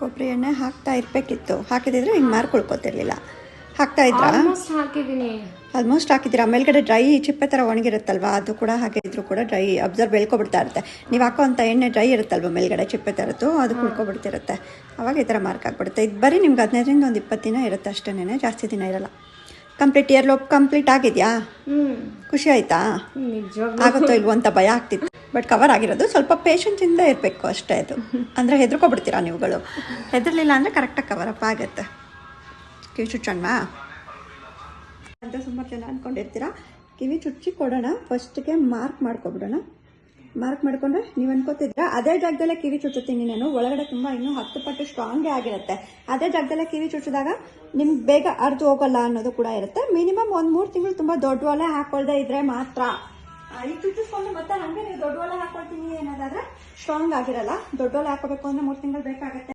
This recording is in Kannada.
ಕೊಬ್ಬರಿ ಎಣ್ಣೆ ಹಾಕ್ತಾ ಇರಬೇಕಿತ್ತು. ಹಾಕಿದಿದ್ರೆ ಹಿಂಗೆ ಮಾರ್ಕೊಳ್ಕೊತಿರ್ಲಿಲ್ಲ. ಹಾಕ್ತಾ ಇದ್ರಾ? ಆಲ್ಮೋಸ್ಟ್ ಹಾಕಿದ್ದೀನಿ ಆಲ್ಮೋಸ್ಟ್ ಹಾಕಿದ್ದೀರಾ ಮೇಲ್ಗಡೆ ಡ್ರೈ ಚಿಪ್ಪೆ ಥರ ಒಣಗಿರುತ್ತಲ್ವಾ? ಅದು ಕೂಡ ಹಾಗೆ ಇದ್ರೂ ಕೂಡ ಡ್ರೈ ಅಬ್ಸರ್ವ್ ಬೆಳ್ಕೊಬಿಡ್ತಾ ಇರುತ್ತೆ. ನೀವು ಹಾಕೋ ಅಂಥ ಎಣ್ಣೆ ಡ್ರೈ ಇರುತ್ತಲ್ವ ಮೇಲ್ಗಡೆ ಚಿಪ್ಪೆ ಥರದ್ದು ಅದು ಕುಳ್ಕೊಬಿಡ್ತಿರುತ್ತೆ ಅವಾಗ ಈ ಥರ ಮಾರ್ಕ್ ಆಗ್ಬಿಡುತ್ತೆ. ಇದು ಬರೀ ನಿಮ್ಗೆ ಹದಿನೈದರಿಂದ ಒಂದು ಇಪ್ಪತ್ತು ದಿನ ಇರುತ್ತೆ ಅಷ್ಟೇನೆ ಜಾಸ್ತಿ ದಿನ ಇರಲ್ಲ. ಕಂಪ್ಲೀಟ್ ಇಯರ್ ಲೋಪ್ ಕಂಪ್ಲೀಟ್ ಆಗಿದೆಯಾ? ಖುಷಿ ಆಯ್ತಾ? ಆಗುತ್ತೋ ಇಲ್ವೋ ಅಂತ ಭಯ ಆಗ್ತಿತ್ತು. ಬಟ್ ಕವರ್ ಆಗಿರೋದು ಸ್ವಲ್ಪ ಪೇಷನ್ಸಿಂದ ಇರಬೇಕು ಅಷ್ಟೇ ಅದು. ಅಂದರೆ ಹೆದರ್ಕೊಬಿಡ್ತೀರಾ ನೀವುಗಳು? ಹೆದರ್ಲಿಲ್ಲ ಅಂದರೆ ಕರೆಕ್ಟಾಗಿ ಕವರ್ ಅಪ್ ಆಗುತ್ತೆ. ಕಿವಿ ಚುಚ್ಚಣ್ಣ ಅಂತ ಸುಮಾರು ಜನ ಅಂದ್ಕೊಂಡಿರ್ತೀರಾ ಕಿವಿ ಚುಚ್ಚಿ ಕೊಡೋಣ ಫಸ್ಟ್ಗೆ ಮಾರ್ಕ್ ಮಾಡ್ಕೊಬಿಡೋಣ. ಮಾರ್ಕ್ ಮಾಡ್ಕೊಂಡ್ರೆ ನೀವು ಅನ್ಕೋತಿದ್ರ ಅದೇ ಜಾಗದಲ್ಲೇ ಕಿವಿ ಚುಚ್ಚುತ್ತೀನಿ ನಾನು. ಒಳಗಡೆ ತುಂಬ ಇನ್ನೂ ಹತ್ತು ಪಟ್ಟು ಸ್ಟ್ರಾಂಗೇ ಆಗಿರುತ್ತೆ. ಅದೇ ಜಾಗದಲ್ಲೇ ಕಿವಿ ಚುಚ್ಚಿದಾಗ ನಿಮ್ಗೆ ಬೇಗ ಅರ್ದು ಹೋಗಲ್ಲ ಅನ್ನೋದು ಕೂಡ ಇರುತ್ತೆ. ಮಿನಿಮಮ್ ಒಂದು ಮೂರು ತಿಂಗಳು ತುಂಬ ದೊಡ್ಡ ಒಲೆ ಹಾಕೊಳ್ದೆ ಇದ್ರೆ ಮಾತ್ರ. ಚುಚ್ಚಿಸ್ಕೊಂಡು ಮತ್ತೆ ಹಂಗೆ ನೀವು ದೊಡ್ಡ ಒಲೆ ಹಾಕೊಳ್ತೀನಿ ಅನ್ನೋದಾದ್ರೆ ಸ್ಟ್ರಾಂಗ್ ಆಗಿರಲ್ಲ. ದೊಡ್ಡ ಒಲೆ ಹಾಕೋಬೇಕು ಅಂದ್ರೆ ಮೂರು ತಿಂಗಳು ಬೇಕಾಗುತ್ತೆ.